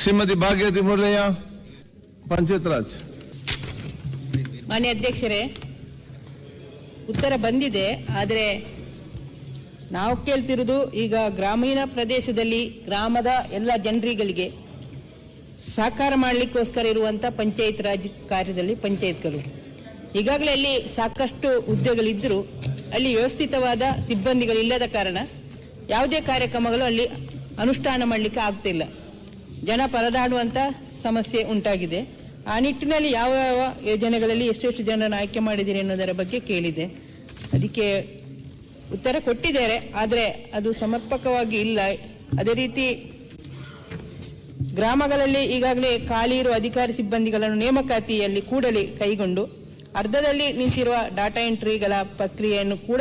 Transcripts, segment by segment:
ಶ್ರೀಮತಿ ಭಾಗ್ಯತಿ ಮುರಳಯ್ಯ ಪಂಚಾಯತ್ ರಾಜ್ ಮಾನ್ಯ ಅಧ್ಯಕ್ಷರೇ, ಉತ್ತರ ಬಂದಿದೆ, ಆದರೆ ನಾವು ಕೇಳ್ತಿರೋದು ಈಗ ಗ್ರಾಮೀಣ ಪ್ರದೇಶದಲ್ಲಿ ಗ್ರಾಮದ ಎಲ್ಲ ಜನರಿಗಳಿಗೆ ಸಹಕಾರ ಮಾಡಲಿಕ್ಕೋಸ್ಕರ ಇರುವಂಥ ಪಂಚಾಯತ್ ರಾಜ್ ಕಾರ್ಯದಲ್ಲಿ ಪಂಚಾಯತ್ಗಳು. ಈಗಾಗಲೇ ಅಲ್ಲಿ ಸಾಕಷ್ಟು ಹುದ್ದೆಗಳಿದ್ದರೂ ಅಲ್ಲಿ ವ್ಯವಸ್ಥಿತವಾದ ಸಿಬ್ಬಂದಿಗಳಿಲ್ಲದ ಕಾರಣ ಯಾವುದೇ ಕಾರ್ಯಕ್ರಮಗಳು ಅಲ್ಲಿ ಅನುಷ್ಠಾನ ಮಾಡಲಿಕ್ಕೆ ಆಗ್ತಿಲ್ಲ. ಜನ ಪರದಾಡುವಂಥ ಸಮಸ್ಯೆ ಉಂಟಾಗಿದೆ. ಆ ನಿಟ್ಟಿನಲ್ಲಿ ಯಾವ ಯಾವ ಯೋಜನೆಗಳಲ್ಲಿ ಎಷ್ಟೆಷ್ಟು ಜನರನ್ನು ಆಯ್ಕೆ ಮಾಡಿದ್ದೀರಿ ಅನ್ನೋದರ ಬಗ್ಗೆ ಕೇಳಿದೆ. ಅದಕ್ಕೆ ಉತ್ತರ ಕೊಟ್ಟಿದ್ದಾರೆ, ಆದರೆ ಅದು ಸಮರ್ಪಕವಾಗಿ ಇಲ್ಲ. ಅದೇ ರೀತಿ ಗ್ರಾಮಗಳಲ್ಲಿ ಈಗಾಗಲೇ ಖಾಲಿ ಇರುವ ಅಧಿಕಾರಿ ಸಿಬ್ಬಂದಿಗಳನ್ನು ನೇಮಕಾತಿಯಲ್ಲಿ ಕೂಡಲೇ ಕೈಗೊಂಡು, ಅರ್ಧದಲ್ಲಿ ನಿಂತಿರುವ ಡಾಟಾ ಎಂಟ್ರಿಗಳ ಪ್ರಕ್ರಿಯೆಯನ್ನು ಕೂಡ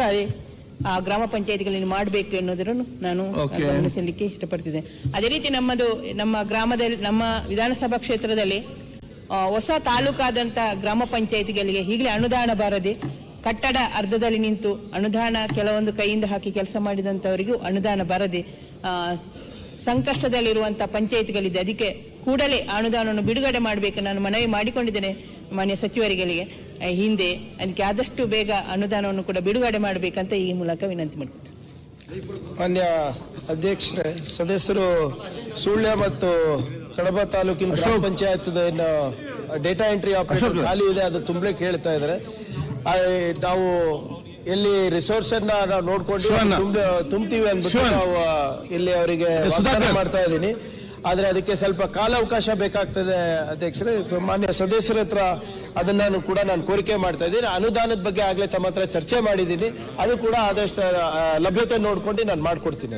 ಆ ಗ್ರಾಮ ಪಂಚಾಯತ್ಗಳಲ್ಲಿ ಮಾಡಬೇಕು ಎನ್ನುವುದನ್ನು ನಾನು. ಗಮನಿಸಲಿಕ್ಕೆ ಇಷ್ಟಪಡ್ತಿದ್ದೇನೆ. ಅದೇ ರೀತಿ ನಮ್ಮದು ನಮ್ಮ ಗ್ರಾಮದಲ್ಲಿ ನಮ್ಮ ವಿಧಾನಸಭಾ ಕ್ಷೇತ್ರದಲ್ಲಿ ಹೊಸ ತಾಲೂಕಾದಂಥ ಗ್ರಾಮ ಪಂಚಾಯತ್ಗಳಿಗೆ ಈಗಲೇ ಅನುದಾನ ಬಾರದೆ ಕಟ್ಟಡ ಅರ್ಧದಲ್ಲಿ ನಿಂತು ಅನುದಾನ ಕೆಲವೊಂದು ಕೈಯಿಂದ ಹಾಕಿ ಕೆಲಸ ಮಾಡಿದಂಥವರಿಗೂ ಅನುದಾನ ಬರದೆ ಆ, ಸಂಕಷ್ಟದಲ್ಲಿರುವಂಥ ಪಂಚಾಯತ್ಗಳಿದೆ. ಅದಕ್ಕೆ ಕೂಡಲೇ ಅನುದಾನವನ್ನು ಬಿಡುಗಡೆ ಮಾಡಬೇಕು ನಾನು ಮನವಿ ಮಾಡಿಕೊಂಡಿದ್ದೇನೆ ಮಾನ್ಯ ಸಚಿವರುಗಳಿಗೆ ಹಿಂದೆ ಅದಕ್ಕೆ ಆದಷ್ಟು ಬೇಗ ಅನುದಾನವನ್ನು ಕೂಡ ಬಿಡುಗಡೆ ಮಾಡಬೇಕಂತ ಈ ಮೂಲಕ ವಿನಂತಿ ಮಾಡ್ತೀನಿ ಮಾನ್ಯ ಅಧ್ಯಕ್ಷರೇ ಸದಸ್ಯರು ಸುಳ್ಯ ಮತ್ತು ಕಡಬ ತಾಲೂಕಿನ ಗ್ರಾಮ. ಪಂಚಾಯತ್ ಏನು ಡೇಟಾ ಎಂಟ್ರಿ ಆಪರೇಟರ್ ಅಶೋಕ್. ಖಾಲಿ ಇದೆ ಅದು ತುಂಬಲೇ ಕೇಳ್ತಾ ಇದ್ದಾರೆ. ಆ, ನಾವು ಎಲ್ಲಿ ರಿಸೋರ್ಸ್ ಅನ್ನ ನಾವು ನೋಡ್ಕೊಂಡು ತುಂಬ್ತೀವಿ ಅಂದ್ಬಿಟ್ಟು ನಾವು ಇಲ್ಲಿ ಅವರಿಗೆ ಮಾಡ್ತಾ ಇದ್ದೀನಿ. ಆದ್ರೆ ಅದಕ್ಕೆ ಸ್ವಲ್ಪ ಕಾಲಾವಕಾಶ ಬೇಕಾಗ್ತದೆ ಅಧ್ಯಕ್ಷರೇ. ಮಾನ್ಯ ಸದಸ್ಯರ ಹತ್ರ ಅದನ್ನ ಕೂಡ ನಾನು ಕೋರಿಕೆ ಮಾಡ್ತಾ ಇದ್ದೀನಿ. ಅನುದಾನದ ಬಗ್ಗೆ ಆಗಲೇ ತಮ್ಮ ಚರ್ಚೆ ಮಾಡಿದ್ದೀನಿ. ಅದು ಕೂಡ ಆದಷ್ಟು ಲಭ್ಯತೆ ನೋಡ್ಕೊಂಡು ನಾನು ಮಾಡ್ಕೊಡ್ತೀನಿ